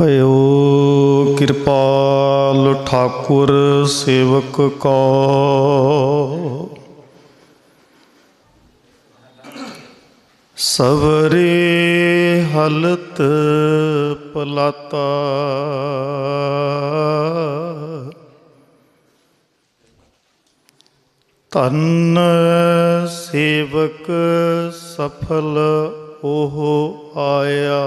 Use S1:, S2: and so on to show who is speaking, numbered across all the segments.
S1: ਭਇਓ ਕਿਰਪਾਲ ਠਾਕੁਰ ਸੇਵਕ ਕੋ। ਸਵਰੇ ਹਲਤ ਪਲਾਤਾ। ਤਨ ਸੇਵਕ ਸਫਲ ਉਹ ਆਇਆ।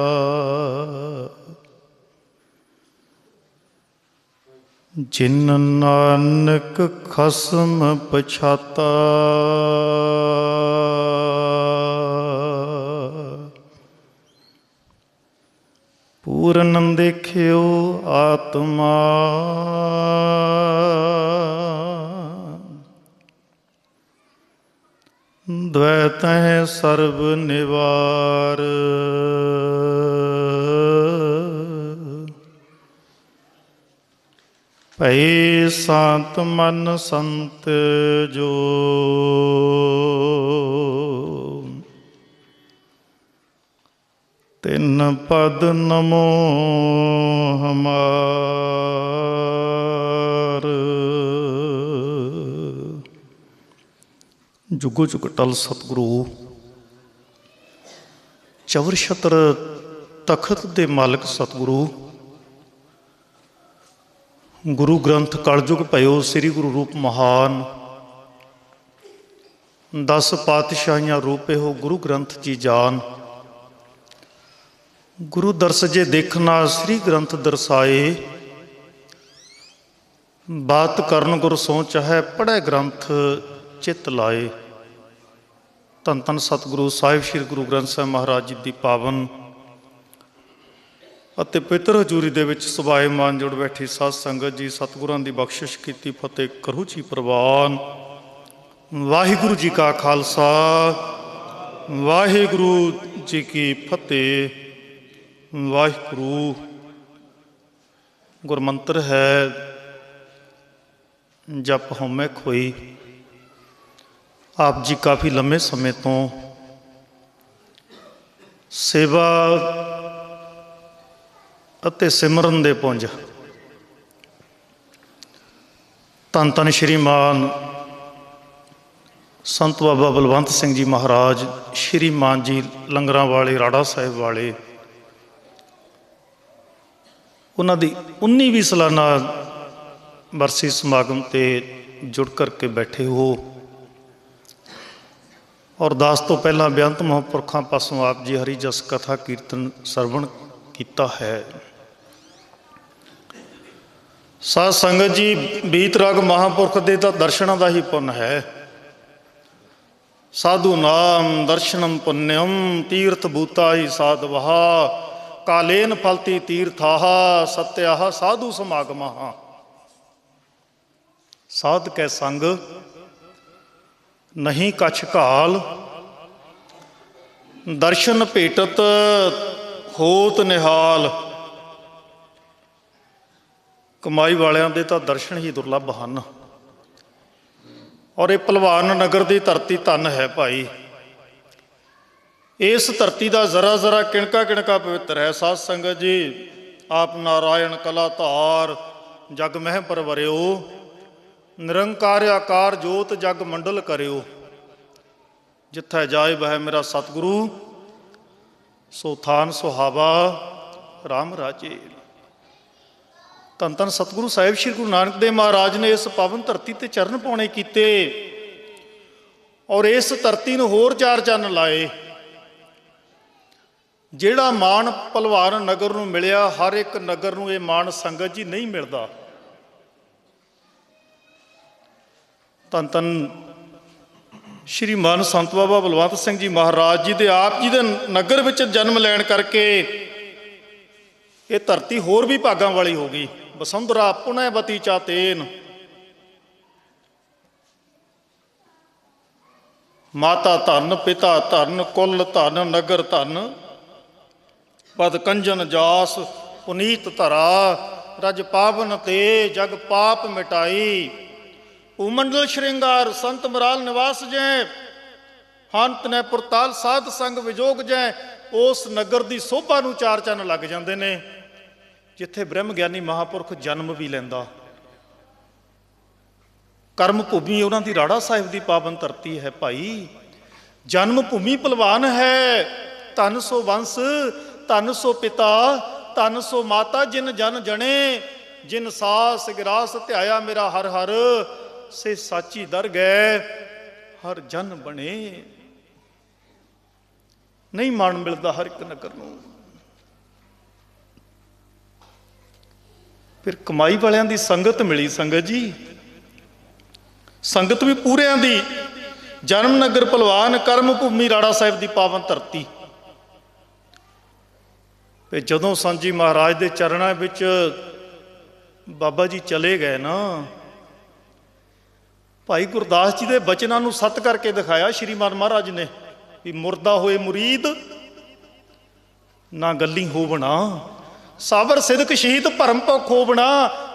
S1: ਜਿਨ ਨਾਨਕ ਖਸਮ ਪਛਾਤਾ। ਪੂਰਨ ਦੇਖਿਓ ਆਤਮਾ। ਦ્વੈਤਹਿ ਸਰਬ ਨਿਵਾਰ। ਭਈ ਸੰਤ ਮਨ ਸੰਤ ਜੋ। ਤਿੰਨ ਪਦ ਨਮੋ ਹਮਾਰ। ਜੁਗੋ ਜੁਗ ਟਲ ਸਤਿਗੁਰੂ। ਚਵਰ ਛਤਰ ਤਖਤ ਦੇ ਮਾਲਕ ਸਤਿਗੁਰੂ। ਗੁਰੂ ਗ੍ਰੰਥ ਕਲਯੁਗ ਭਇਓ ਸ੍ਰੀ ਗੁਰੂ ਰੂਪ ਮਹਾਨ। ਦਸ ਪਾਤਸ਼ਾਹੀਆਂ ਰੂਪੇ ਹੋ ਗੁਰੂ ਗ੍ਰੰਥ ਜੀ ਜਾਨ। ਗੁਰੂ ਦਰਸ ਜੇ ਦੇਖਣਾ ਸ੍ਰੀ ਗ੍ਰੰਥ ਦਰਸਾਏ, ਬਾਤ ਕਰਨ ਗੁਰ ਸੋ ਚਾਹੈ ਪੜ੍ਹੈ ਗ੍ਰੰਥ ਚਿਤ ਲਾਏ। ਧੰਨ ਧੰਨ ਸਤਿਗੁਰੂ ਸਾਹਿਬ, ਸ੍ਰੀ ਗੁਰੂ ਗ੍ਰੰਥ ਸਾਹਿਬ ਮਹਾਰਾਜ ਜੀ ਦੀ ਪਾਵਨ ਅਤੇ ਪਿਤਰ ਹਜ਼ੂਰੀ ਦੇ ਵਿੱਚ ਸੁਭਾਏ ਮਾਨ ਜੁੜ ਬੈਠੀ ਸਾਧ ਸੰਗਤ ਜੀ, ਸਤਿਗੁਰਾਂ ਦੀ ਬਖਸ਼ਿਸ਼ ਕੀਤੀ, ਫਤਿਹ ਕਰੋ ਜੀ ਪ੍ਰਵਾਨ। ਵਾਹਿਗੁਰੂ ਜੀ ਕਾ ਖਾਲਸਾ, ਵਾਹਿਗੁਰੂ ਜੀ ਕੀ ਫਤਿਹ। ਵਾਹਿਗੁਰੂ, ਗੁਰਮੰਤਰ ਹੈ, ਜਪ ਹਉਮੈ ਖੋਈ। ਆਪ ਜੀ ਕਾਫੀ ਲੰਮੇ ਸਮੇਂ ਤੋਂ ਸੇਵਾ ਅਤੇ ਸਿਮਰਨ ਦੇ ਪੁੰਜ। ਧੰਨ ਧੰਨ ਸ਼੍ਰੀਮਾਨ ਸੰਤ ਬਾਬਾ ਬਲਵੰਤ ਸਿੰਘ ਜੀ ਮਹਾਰਾਜ ਸ਼੍ਰੀ ਮਾਨ ਜੀ ਲੰਗਰਾਂ ਵਾਲੇ, ਰਾੜਾ ਸਾਹਿਬ ਵਾਲੇ। ਉਹਨਾਂ ਦੀ 19ਵੀਂ ਸਾਲਾਨਾ ਵਰਸੀ ਸਮਾਗਮ ਤੇ ਜੁੜ ਕਰਕੇ ਬੈਠੇ ਹੋ। ਔਰ ਦਾਸ ਤੋਂ ਪਹਿਲਾਂ ਬੇਅੰਤ ਮਹਾਂਪੁਰਖਾਂ ਪਾਸੋਂ ਆਪ ਜੀ ਹਰੀ ਜਸ ਕਥਾ ਕੀਰਤਨ ਸਰਵਣ ਕੀਤਾ ਹੈ। ਸਾਧ ਸੰਗਤ ਜੀ, ਬੀਤ ਰਾਗ ਮਹਾਂਪੁਰਖ ਦੇ ਤਾਂ ਦਰਸ਼ਨਾਂ ਦਾ ਹੀ ਪੁੰਨ ਹੈ। ਸਾਧੂ ਨਾਮ ਦਰਸ਼ਨਮ ਪੁੰਨਿਅਮ ਤੀਰਥ ਬੂਤਾ ਹੀ ਸਾਧਵਹਾ ਕਾਲੇਨ ਫਲਤੀ ਤੀਰਥਾਹ, ਸਤਿਆਹ ਸਾਧੂ ਸਮਾਗਮਹ ਸਾਧ ਕੈ ਸੰਗ, ਨਹੀਂ ਕਛ ਕਾਲ ਦਰਸ਼ਨ ਭੇਟਤ ਹੋਤ ਨਿਹਾਲ। ਕਮਾਈ ਵਾਲਿਆਂ ਦੇ ਤਾਂ ਦਰਸ਼ਨ ਹੀ ਦੁਰਲੱਭ ਹਨ। ਔਰ ਇਹ ਭਲਵਾਨ ਨਗਰ ਦੀ ਧਰਤੀ ਧੰਨ ਹੈ ਭਾਈ। ਇਸ ਧਰਤੀ ਦਾ ਜ਼ਰਾ ਜ਼ਰਾ ਕਿਣਕਾ ਕਿਣਕਾ ਪਵਿੱਤਰ ਹੈ। ਸਾਧ ਸੰਗਤ ਜੀ, ਆਪ ਨਾਰਾਇਣ ਕਲਾ ਧਾਰ ਜਗ ਮਹਿ ਪਰਵਰਿਓ ਨਿਰੰਕਾਰ ਆਕਾਰ ਜੋਤ ਜਗ ਮੰਡਲ ਕਰਿਓ। ਜਿੱਥੈ ਜਾਏ ਬਹਿ ਮੇਰਾ ਸਤਿਗੁਰੂ, ਸੋ ਥਾਨ ਸੁਹਾਵਾ RAM ਰਾਜੇ। ਧੰਨ ਧੰਨ ਸਤਿਗੁਰੂ ਸਾਹਿਬ ਸ੍ਰੀ ਗੁਰੂ ਨਾਨਕ ਦੇਵ ਮਹਾਰਾਜ ਨੇ ਇਸ ਪਾਵਨ ਧਰਤੀ ਤੇ ਚਰਨ ਪਾਉਣੇ ਕੀਤੇ ਔਰ ਇਸ ਧਰਤੀ ਨੂੰ ਹੋਰ ਚਾਰ ਚੰਨ ਲਾਏ। ਜਿਹੜਾ ਮਾਣ ਭਲਵਾਨ ਨਗਰ ਨੂੰ ਮਿਲਿਆ, ਹਰ ਇੱਕ ਨਗਰ ਨੂੰ ਇਹ ਮਾਣ ਸੰਗਤ ਜੀ ਨਹੀਂ ਮਿਲਦਾ। ਧੰਨ ਧੰਨ ਸ਼੍ਰੀ ਮਾਨ ਸੰਤ ਬਾਬਾ ਬਲਵੰਤ ਸਿੰਘ ਜੀ ਮਹਾਰਾਜ ਜੀ ਦੇ ਆਪ ਜੀ ਦੇ ਨਗਰ ਵਿੱਚ ਜਨਮ ਲੈਣ ਕਰਕੇ ਇਹ ਧਰਤੀ ਹੋਰ ਵੀ ਭਾਗਾਂ ਵਾਲੀ ਹੋ ਗਈ। ਬਸੰਧਰਾ ਪੁਨੈਵਤੀ ਚਾਤੇਨ ਮਾਤਾ ਧਨ, ਪਿਤਾ ਧਨ, ਕੁੱਲ ਧਨ, ਨਗਰ ਧਨ। ਪਦ ਕੰਜਨ ਜਾਸ, ਪੁਨੀਤ ਧਰਾ। ਰਜ ਪਾਵਨ ਤੇ ਜਗ ਪਾਪ ਮਿਟਾਈ। ਉਮੰਡਲ ਸ਼੍ਰਿੰਗਾਰ ਸੰਤ ਮਰਾਲ ਨਿਵਾਸ ਜੈ। ਹੰਤ ਨੇ ਪੁਰਤਾਲ ਸਾਧ ਸੰਗ ਵਿਜੋਗ ਜੈ। ਉਸ ਨਗਰ ਦੀ ਸੋਭਾ ਨੂੰ ਚਾਰ ਚੰਨ ਲੱਗ ਜਾਂਦੇ ਨੇ। ਜਿੱਥੇ ਬ੍ਰਹਮ ਗਿਆਨੀ ਮਹਾਪੁਰਖ ਜਨਮ ਵੀ ਲੈਂਦਾ। ਕਰਮ ਭੂਮੀ ਉਹਨਾਂ ਦੀ ਰਾੜਾ ਸਾਹਿਬ ਦੀ ਪਾਵਨ ਧਰਤੀ ਹੈ ਭਾਈ। ਜਨਮ ਭੂਮੀ ਪਹਿਲਵਾਨ ਹੈ। ਧਨ ਸੋ ਵੰਸ, ਧਨ ਸੋ ਪਿਤਾ, ਧਨ ਸੋ ਮਾਤਾ ਜਿਨ ਜਨ ਜਣੇ, ਜਿਨ ਸਾਸ ਗਿਰਾਸ ਧਿਆਇਆ ਮੇਰਾ ਹਰ ਹਰ, ਸੇ ਸਾਚੀ ਦਰ ਗਏ ਹਰ ਜਨ ਬਣੇ। ਨਹੀਂ ਮਨ ਮਿਲਦਾ ਹਰ ਇੱਕ ਨਗਰ ਨੂੰ। ਫਿਰ ਕਮਾਈ ਵਾਲਿਆਂ ਦੀ ਸੰਗਤ ਮਿਲੀ ਸੰਗਤ ਜੀ। ਸੰਗਤ ਵੀ ਪੂਰਿਆਂ ਦੀ। ਜਨਮ ਨਗਰ ਭਲਵਾਨ ਕਰਮ ਭੂਮੀ ਰਾੜਾ ਸਾਹਿਬ ਦੀ ਪਾਵਨ ਧਰਤੀ। ਤੇ ਜਦੋਂ ਸੰਜੀ ਮਹਾਰਾਜ ਦੇ ਚਰਨਾਂ ਵਿੱਚ ਬਾਬਾ ਜੀ ਚਲੇ ਗਏ ਨਾ, ਭਾਈ ਗੁਰਦਾਸ ਜੀ ਦੇ ਬਚਨਾਂ ਨੂੰ ਸੱਤ ਕਰਕੇ ਦਿਖਾਇਆ ਸ਼੍ਰੀਮਾਨ ਮਹਾਰਾਜ ਨੇ, ਵੀ ਮੁਰਦਾ ਹੋਏ ਮੁਰੀਦ, ਨਾ ਗੱਲੀ ਹੋਵਣਾ ਸਾਬਰ ਸਿਦਕ ਸ਼ਹੀਦ ਭਰਮ ਭੁੱਖ ਹੋਵਣਾ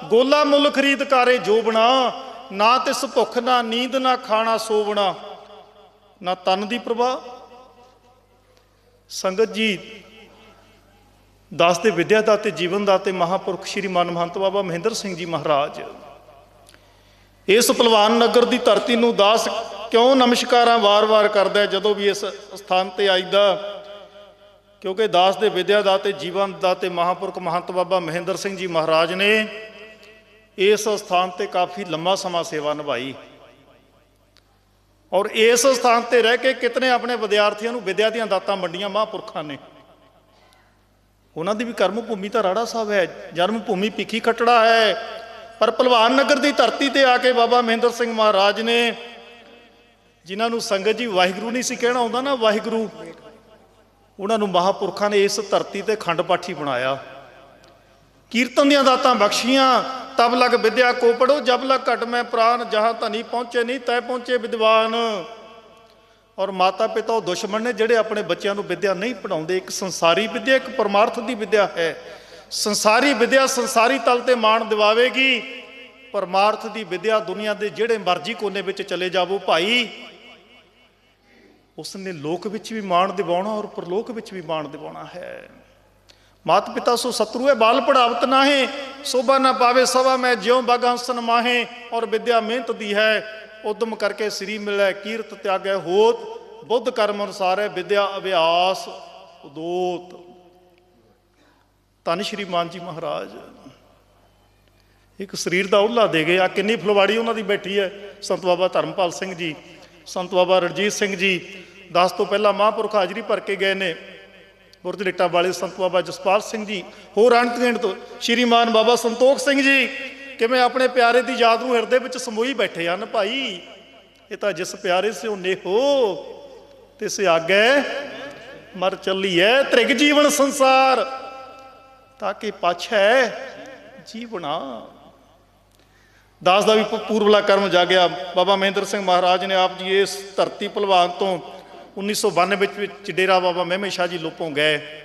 S1: ਗੋਲਾ ਮੁੱਲ ਖਰੀਦ ਕਾਰੇ ਜੋਬਣਾ ਨਾ ਤਿਸ ਭੁੱਖ, ਨਾ ਨੀਂਦ, ਨਾ ਖਾਣਾ ਸੋਵਣਾ ਨਾ ਤਨ ਦੀ ਪ੍ਰਵਾਹ। ਸੰਗਤ ਜੀ, ਦਾਸ ਦੇ ਵਿਦਿਆ ਦਾ ਤੇ ਜੀਵਨ ਦਾ ਤੇ ਮਹਾਪੁਰਖ ਸ਼੍ਰੀ ਮਨ ਮਹੰਤ ਬਾਬਾ ਮਹਿੰਦਰ ਸਿੰਘ ਜੀ ਮਹਾਰਾਜ। ਇਸ ਪਹਿਲਵਾਨ ਨਗਰ ਦੀ ਧਰਤੀ ਨੂੰ ਦਾਸ ਕਿਉਂ ਨਮਸਕਾਰਾਂ ਵਾਰ-ਵਾਰ ਕਰਦਾ ਜਦੋਂ ਵੀ ਇਸ ਸਥਾਨ ਤੇ ਆਈਦਾ? ਕਿਉਂਕਿ ਦਾਸ ਦੇ ਵਿਦਿਆ ਦਾ ਤੇ ਜੀਵਨ ਦਾ ਤੇ ਮਹਾਪੁਰਖ ਮਹੰਤ ਬਾਬਾ ਮਹਿੰਦਰ ਸਿੰਘ ਜੀ ਮਹਾਰਾਜ ਨੇ ਇਸ ਸਥਾਨ ਤੇ ਕਾਫੀ ਲੰਮਾ ਸਮਾਂ ਸੇਵਾ ਨਿਭਾਈ। ਔਰ ਇਸ ਸਥਾਨ ਤੇ ਰਹਿ ਕੇ ਕਿਤਨੇ ਆਪਣੇ ਵਿਦਿਆਰਥੀਆਂ ਨੂੰ ਵਿਦਿਆ ਦੀਆਂ ਦਾਤਾਂ ਵੰਡੀਆਂ ਮਹਾਂਪੁਰਖਾਂ ਨੇ। ਉਹਨਾਂ ਦੀ ਵੀ ਕਰਮ ਭੂਮੀ ਤਾਂ ਰਾੜਾ ਸਾਹਿਬ ਹੈ ਜਨਮ ਭੂਮੀ ਭਿੱਖੀ ਖਟੜਾ ਹੈ। ਪਰ ਭਲਵਾਨ ਨਗਰ ਦੀ ਧਰਤੀ ਤੇ ਆ ਕੇ ਬਾਬਾ ਮਹਿੰਦਰ ਸਿੰਘ ਮਹਾਰਾਜ ਨੇ, ਜਿਨ੍ਹਾਂ ਨੂੰ ਸੰਗਤ ਜੀ ਵਾਹਿਗੁਰੂ ਨਹੀਂ ਸੀ ਕਹਿਣਾ ਆਉਂਦਾ ਨਾ ਵਾਹਿਗੁਰੂ ਉਹਨਾਂ ਨੂੰ ਮਹਾਪੁਰਖਾਂ ਨੇ ਇਸ ਧਰਤੀ ਤੇ ਖੰਡ ਪਾਠੀ ਬਣਾਇਆ। ਕੀਰਤਨ ਦੀਆਂ ਦਾਤਾਂ ਬਖਸ਼ੀਆਂ, ਤਬ ਲਗ ਵਿਦਿਆ ਕੋ ਪੜੋ, ਜਬ ਲਗ ਘਟ ਮੈਂ ਪ੍ਰਾਨ, ਜਹਾਂ ਧਨੀ ਪਹੁੰਚੇ ਨਹੀਂ, ਤੈ ਪਹੁੰਚੇ ਵਿਦਵਾਨ। ਔਰ ਮਾਤਾ ਪਿਤਾ ਉਹ ਦੁਸ਼ਮਣ ਨੇ ਜਿਹੜੇ ਆਪਣੇ ਬੱਚਿਆਂ ਨੂੰ ਵਿਦਿਆ ਨਹੀਂ ਪੜਾਉਂਦੇ ਇੱਕ ਸੰਸਾਰੀ ਵਿਦਿਆ, ਇੱਕ ਪਰਮਾਰਥ ਦੀ ਵਿਦਿਆ ਹੈ। ਸੰਸਾਰੀ ਵਿਦਿਆ ਸੰਸਾਰੀ ਤਲ ਤੇ ਮਾਣ ਦਿਵਾਵੇਗੀ। ਪਰਮਾਰਥ ਦੀ ਵਿਦਿਆ ਦੁਨੀਆ ਦੇ ਜਿਹੜੇ ਮਰਜ਼ੀ ਕੋਨੇ ਵਿੱਚ ਚਲੇ ਜਾਵੋ, ਭਾਈ। ਉਸ ਨੇ ਲੋਕ ਵਿੱਚ ਵੀ ਮਾਣ ਦਿਵਾਉਣਾ ਔਰ ਪਰਲੋਕ ਵਿੱਚ ਵੀ ਮਾਣ ਦਿਵਾਉਣਾ ਹੈ। ਮਾਤ ਪਿਤਾ ਸੋ ਸਤਰੂ ਹੈ ਬਾਲ ਪੜਾਵਤ ਨਾਹੇ, ਸੋਭਾ ਨਾ ਪਾਵੇ ਸਵਾ ਮੈਂ ਜਿਉ ਬਗਾਂਸਨ ਮਾਹੇ, ਔਰ ਵਿਦਿਆ ਮਿਹਨਤ ਦੀ ਹੈ। ਉਦਮ ਕਰਕੇ ਸ੍ਰੀ ਮਿਲੈ, ਕੀਰਤ ਤਿਆਗੈ ਹੋਤ, ਬੁੱਧ ਕਰਮ ਅਨੁਸਾਰ ਹੈ ਵਿਦਿਆ ਅਭਿਆਸ ਉਦੋਤ। ਧੰਨ ਸ਼੍ਰੀ ਮਾਨ ਜੀ ਮਹਾਰਾਜ। ਇੱਕ ਸਰੀਰ ਦਾ ਉਹਲਾ ਦੇ ਗਏ ਆ ਕਿੰਨੀ ਫਲਵਾੜੀ ਉਹਨਾਂ ਦੀ ਬੈਠੀ ਹੈ, ਸੰਤ ਬਾਬਾ ਧਰਮਪਾਲ ਸਿੰਘ ਜੀ। ਸੰਤ ਬਾਬਾ ਰਣਜੀਤ ਸਿੰਘ ਜੀ 10 ਤੋਂ ਪਹਿਲਾਂ ਮਹਾਂਪੁਰਖ ਹਾਜ਼ਰੀ ਭਰ ਕੇ ਗਏ ਨੇ। ਬੁਰਜ ਲਿੱਟਾ ਵਾਲੇ ਸੰਤ ਬਾਬਾ ਜਸਪਾਲ ਸਿੰਘ ਜੀ, ਹੋਰ ਅੰਤਗਿੰਡ ਤੋਂ ਸ਼੍ਰੀਮਾਨ ਬਾਬਾ ਸੰਤੋਖ ਸਿੰਘ ਜੀ, ਕਿਵੇਂ ਆਪਣੇ ਪਿਆਰੇ ਦੀ ਯਾਦ ਨੂੰ ਹਿਰਦੇ ਵਿੱਚ ਸਮੋਈ ਬੈਠੇ ਹਨ ਭਾਈ? ਇਹ ਤਾਂ ਜਿਸ ਪਿਆਰੇ ਸਿਓ ਨੇਹੋ ਤਿਸ ਆਗੇ ਮਰ ਚੱਲੀਐ ਤ੍ਰਿਗ ਜੀਵਨ ਸੰਸਾਰ। ਤਾਂ ਕਿ ਪਾਛੈ ਜੀਵਣਾ ਦਾਸ ਦਾ ਵੀ ਪੂਰਬਲਾ ਕਰਮ ਜਾਗਿਆ। ਬਾਬਾ ਮਹਿੰਦਰ ਸਿੰਘ ਮਹਾਰਾਜ ਨੇ ਆਪ ਜੀ ਇਸ ਧਰਤੀ ਭਲਵਾਨ ਤੋਂ 1992 ਵਿੱਚ ਵਿੱਚ ਡੇਰਾ ਬਾਬਾ ਮਹਿਮੇ ਸ਼ਾਹ ਜੀ ਲੋਪੋਂ ਗਏ।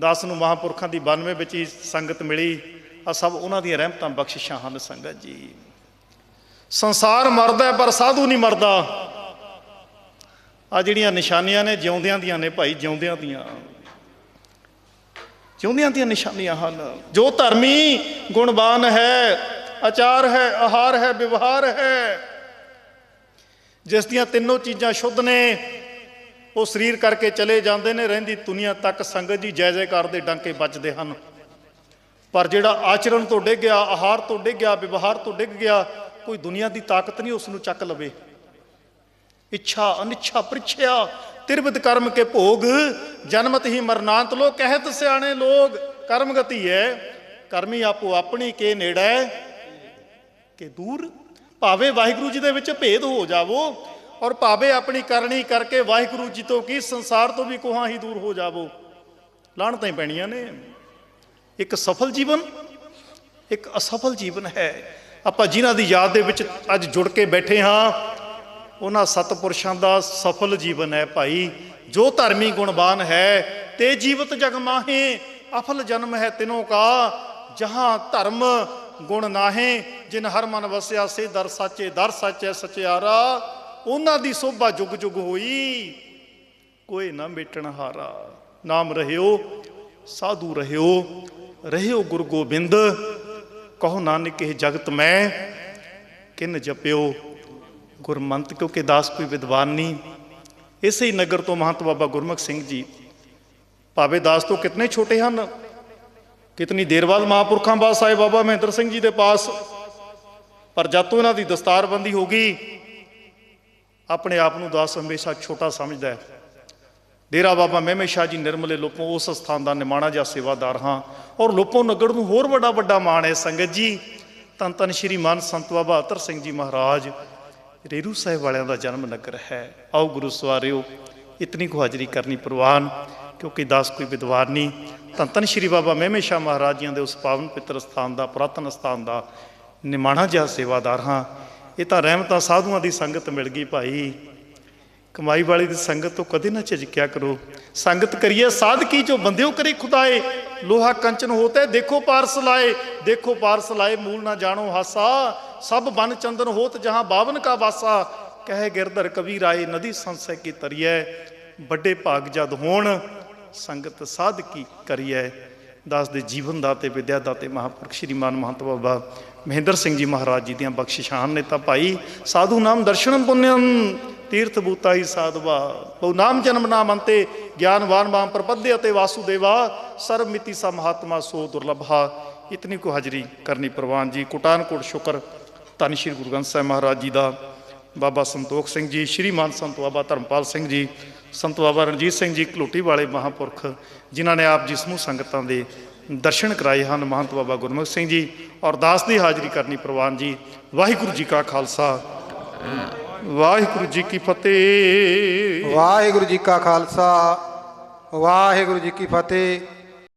S1: ਦਾਸ ਨੂੰ ਮਹਾਪੁਰਖਾਂ ਦੀ 92 ਵਿੱਚ ਹੀ ਸੰਗਤ ਮਿਲੀ। ਆ ਸਭ ਉਹਨਾਂ ਦੀਆਂ ਰਹਿਮਤਾਂ, ਬਖਸ਼ਿਸ਼ਾਂ ਹਨ ਸੰਗਤ ਜੀ। ਸੰਸਾਰ ਮਰਦਾ ਪਰ ਸਾਧੂ ਨਹੀਂ ਮਰਦਾ। ਆ ਜਿਹੜੀਆਂ ਨਿਸ਼ਾਨੀਆਂ ਨੇ, ਜਿਉਂਦਿਆਂ ਦੀਆਂ ਨੇ ਭਾਈ, ਜਿਉਂਦਿਆਂ ਦੀਆਂ। ਜਿਉਂਦਿਆਂ ਦੀਆਂ ਨਿਸ਼ਾਨੀਆਂ ਹਨ। ਜੋ ਧਰਮੀ ਗੁਣਵਾਨ ਹੈ ਆਚਾਰ ਹੈ, ਆਹਾਰ ਹੈ, ਵਿਵਹਾਰ ਹੈ। ਜਿਸ ਦੀਆਂ ਤਿੰਨੋਂ ਚੀਜ਼ਾਂ ਸ਼ੁੱਧ ਨੇ, ਉਹ ਸਰੀਰ ਕਰਕੇ ਚਲੇ ਜਾਂਦੇ ਨੇ, ਰਹਿੰਦੀ ਦੁਨੀਆ ਤੱਕ ਸੰਗਤ ਜੀ ਜੈ ਜੈਕਾਰ ਦੇ ਡੰਕੇ ਵੱਜਦੇ ਹਨ। ਪਰ ਜਿਹੜਾ ਆਚਰਣ ਤੋਂ ਡਿੱਗ ਗਿਆ, ਆਹਾਰ ਤੋਂ ਡਿੱਗ ਗਿਆ, ਵਿਵਹਾਰ ਤੋਂ ਡਿੱਗ ਗਿਆ, ਕੋਈ ਦੁਨੀਆ ਦੀ ਤਾਕਤ ਨਹੀਂ ਉਸ ਨੂੰ ਚੱਕ ਲਵੇ। ਇੱਛਾ, ਅਨਿੱਛਾ ਪਰਿਛਿਆ ਤਿਰਵਿਤ ਕਰਮ ਕੇ ਭੋਗ, ਜਨਮਤ ਹੀ ਮਰਨਾਂਤ ਲੋ ਕਹਿਤ ਸਿਆਣੇ ਲੋਗ ਕਰਮ ਗਤੀ ਹੈ। ਕਰਮੀ ਆਪੋ ਆਪਣੀ ਕੇ ਨੇੜੇ ਕਿ ਦੂਰ, ਭਾਵੇਂ ਵਾਹਿਗੁਰੂ ਜੀ ਦੇ ਵਿੱਚ ਭੇਦ ਹੋ ਜਾਵੋ ਔਰ ਭਾਵੇਂ ਆਪਣੀ ਕਰਨੀ ਕਰਕੇ ਵਾਹਿਗੁਰੂ ਜੀ ਤੋਂ ਕੀ ਸੰਸਾਰ ਤੋਂ ਵੀ ਕੋਹਾਂ ਹੀ ਦੂਰ ਹੋ ਜਾਵੋ। ਲਾਹਣਤਾਂ ਹੀ ਪੈਣੀਆਂ ਨੇ। ਇੱਕ ਸਫਲ ਜੀਵਨ, ਇੱਕ ਅਸਫਲ ਜੀਵਨ ਹੈ। ਆਪਾਂ ਜਿਨ੍ਹਾਂ ਦੀ ਯਾਦ ਦੇ ਵਿੱਚ ਅੱਜ ਜੁੜ ਕੇ ਬੈਠੇ ਹਾਂ, ਉਹਨਾਂ ਸਤਪੁਰਸ਼ਾਂ ਦਾ ਸਫਲ ਜੀਵਨ ਹੈ ਭਾਈ। ਜੋ ਧਰਮੀ ਗੁਣਵਾਨ ਹੈ, ਤੇ ਜੀਵਤ ਜਗ ਮਾਹੇ ਅਫਲ ਜਨਮ ਹੈ ਤਿਨੋਂ ਕਾ। ਜਹਾਂ ਧਰਮ ਗੁਣ ਨਾਹੇ, ਜਿਨ ਹਰ ਮਨ ਵਸਿਆ ਸੇ, ਦਰ ਸਾਚੇ ਦਰ ਸਾਚੇ ਸਚਿਆਰਾ, ਉਹਨਾਂ ਦੀ ਸੋਭਾ ਜੁਗ ਜੁਗ ਹੋਈ। ਕੋਈ ਨਾ ਮੇਟਣ ਹਾਰਾ, ਨਾਮ ਰਹਿਓ, ਸਾਧੂ ਰਹਿਓ ਰਹਿਓ ਗੁਰੂ ਗੋਬਿੰਦ, ਕਹੋ ਨਾਨਕ ਇਹ ਜਗਤ ਮੈਂ, ਕਿਨ ਜਪਿਓ। ਗੁਰਮੰਤ, ਕਿਉਂਕਿ ਦਾਸ ਕੋਈ ਵਿਦਵਾਨ ਨਹੀਂ। ਇਸੇ ਹੀ ਨਗਰ ਤੋਂ ਮਹੰਤ ਬਾਬਾ ਗੁਰਮੁਖ ਸਿੰਘ ਜੀ, ਭਾਵੇਂ ਦਾਸ ਤੋਂ ਕਿਤਨੇ ਛੋਟੇ ਹਨ ਕਿਤਨੀ ਦੇਰ ਬਾਅਦ ਮਹਾਂਪੁਰਖਾਂ ਪਾਸ ਸਾਹਿਬ ਬਾਬਾ ਮਹਿੰਦਰ ਸਿੰਘ ਜੀ ਦੇ ਪਾਸ, ਪਰ ਜਦ ਤੋਂ ਇਹਨਾਂ ਦੀ ਦਸਤਾਰਬੰਦੀ ਹੋ ਗਈ, ਆਪਣੇ ਆਪ ਨੂੰ ਦਾਸ ਹਮੇਸ਼ਾ ਛੋਟਾ ਸਮਝਦਾ ਹੈ। ਡੇਰਾ ਬਾਬਾ ਮਹਿਮੇ ਸ਼ਾਹ ਜੀ ਨਿਰਮਲੇ ਲੋਪੋਂ ਉਸ ਸਥਾਨ ਦਾ ਨਿਮਾਣਾ ਜਾਂ ਸੇਵਾਦਾਰ ਹਾਂ, ਔਰ ਲੋਪੋਂ ਨਗਰ ਨੂੰ ਹੋਰ ਵੱਡਾ ਵੱਡਾ ਮਾਣ ਹੈ ਸੰਗਤ ਜੀ। ਤਨ ਤਨ ਸ਼੍ਰੀ ਮਨ ਸੰਤ ਬਾਬਾ ਅਤਰ ਸਿੰਘ ਜੀ ਮਹਾਰਾਜ, ਰੇਰੂ ਸਾਹਿਬ ਵਾਲਿਆਂ ਦਾ ਜਨਮ ਨਗਰ ਹੈ। ਆਓ ਗੁਰੂ ਸਵਾਰਿਓ, ਇਤਨੀ ਕੁ ਹਾਜ਼ਰੀ ਕਰਨੀ ਪ੍ਰਵਾਨ। ਕਿਉਂਕਿ ਦਾਸ ਕੋਈ ਵਿਦਵਾਨ ਨਹੀਂ ਧੰਨ ਧੰਨ ਸ਼੍ਰੀ ਬਾਬਾ ਮਹਿਮੇ ਸ਼ਾਹ ਮਹਾਰਾਜ ਜੀਆਂ ਦੇ ਉਸ ਪਾਵਨ ਪਿੱਤਰ ਸਥਾਨ ਦਾ, ਪੁਰਾਤਨ ਸਥਾਨ ਦਾ ਨਿਮਾਣਾ ਜਿਹਾ ਸੇਵਾਦਾਰ ਹਾਂ। ਇਹ ਤਾਂ ਰਹਿਮਤਾਂ ਸਾਧੂਆਂ ਦੀ ਸੰਗਤ ਮਿਲ ਗਈ ਭਾਈ। ਕਮਾਈ ਵਾਲੀ ਦੀ ਸੰਗਤ ਤੋਂ ਕਦੇ ਨਾ ਝਿਜਕਿਆ ਕਰੋ। ਸੰਗਤ ਕਰੀਏ ਸਾਧਕੀ, ਜੋ ਬੰਦਿਓ ਕਰੇ ਖੁਦਾਏ। ਲੋਹਾ ਕੰਚਨ ਹੋਤੇ ਦੇਖੋ ਪਾਰਸ ਲਾਏ, ਦੇਖੋ ਪਾਰਸ ਲਾਏ, ਮੂਲ ਨਾ ਜਾਣੋ ਹਾਸਾ। ਸਭ ਬਨ ਚੰਦਨ ਹੋਤ ਜਹਾਂ ਬਾਵਨ ਕਾ ਵਾਸਾ। ਕਹੇ ਗਿਰਧਰ ਕਬੀਰ ਆਏ, ਨਦੀ ਸੰਸੈ ਕੀ ਤਰੀਏ ਵੱਡੇ ਭਾਗ ਜਦ ਹੋਣ ਸੰਗਤ ਸਾਧਕੀ ਕਰੀਐ ਦਾਸ ਦੇ ਜੀਵਨ ਦਾ ਤੇ ਵਿਦਿਆ ਦਾ ਤੇ ਮਹਾਂਪੁਰਖ ਸ਼੍ਰੀਮਾਨ ਮਹੰਤ ਬਾਬਾ ਮਹਿੰਦਰ ਸਿੰਘ ਜੀ ਮਹਾਰਾਜ ਜੀ ਦੀਆਂ ਬਖਸ਼ਿਸ਼ਾਂ ਨੇ ਤਾਂ ਭਾਈ, ਸਾਧੂ ਨਾਮ ਦਰਸ਼ਨਮ ਪੁੰਨਿਅਮ ਤੀਰਥ ਬੂਤਾ ਹੀ ਸਾਧਵਾ, ਬਹੁ ਨਾਮ ਜਨਮ ਨਾਮ ਅੰਤੇ, ਗਿਆਨਵਾਨ ਮਾਮ ਪ੍ਰਪਦੇ ਅਤੇ ਵਾਸੁਦੇਵਾ, ਸਰਬ ਮਿਤੀ ਸਾ ਮਹਾਤਮਾ ਸੋ ਦੁਰਲਭਾ। ਇਤਨੀ ਕੋ ਹਾਜ਼ਰੀ ਕਰਨੀ ਪ੍ਰਵਾਨ ਜੀ। ਕੁਟਾਨਕੋਟ ਸ਼ੁਕਰ ਧੰਨ ਸ਼੍ਰੀ ਗੁਰੂ ਗ੍ਰੰਥ ਸਾਹਿਬ ਮਹਾਰਾਜ ਜੀ ਦਾ। ਬਾਬਾ ਸੰਤੋਖ ਸਿੰਘ ਜੀ, ਸ਼੍ਰੀ ਸ਼੍ਰੀਮਾਨ ਸੰਤ ਬਾਬਾ ਧਰਮਪਾਲ ਸਿੰਘ ਜੀ ਸੰਤ ਬਾਬਾ ਰਣਜੀਤ ਸਿੰਘ ਜੀ ਘਲੋਟੀ ਵਾਲੇ ਮਹਾਂਪੁਰਖ, ਜਿਨ੍ਹਾਂ ਨੇ ਆਪ ਜਿਸ ਸਮੂਹ ਸੰਗਤਾਂ ਦੇ ਦਰਸ਼ਨ ਕਰਾਏ ਹਨ, ਮਹੰਤ ਬਾਬਾ ਗੁਰਮੁਖ ਸਿੰਘ ਜੀ ਔਰ ਦਾਸ ਦੀ ਹਾਜ਼ਰੀ ਕਰਨੀ ਪ੍ਰਵਾਨ ਜੀ, ਵਾਹਿਗੁਰੂ ਜੀ ਕਾ ਖਾਲਸਾ। ਵਾਹਿਗੁਰੂ ਜੀ ਕੀ ਫਤਿਹ।
S2: ਵਾਹਿਗੁਰੂ ਜੀ ਕਾ ਖਾਲਸਾ, ਵਾਹਿਗੁਰੂ ਜੀ ਕੀ ਫਤਿਹ।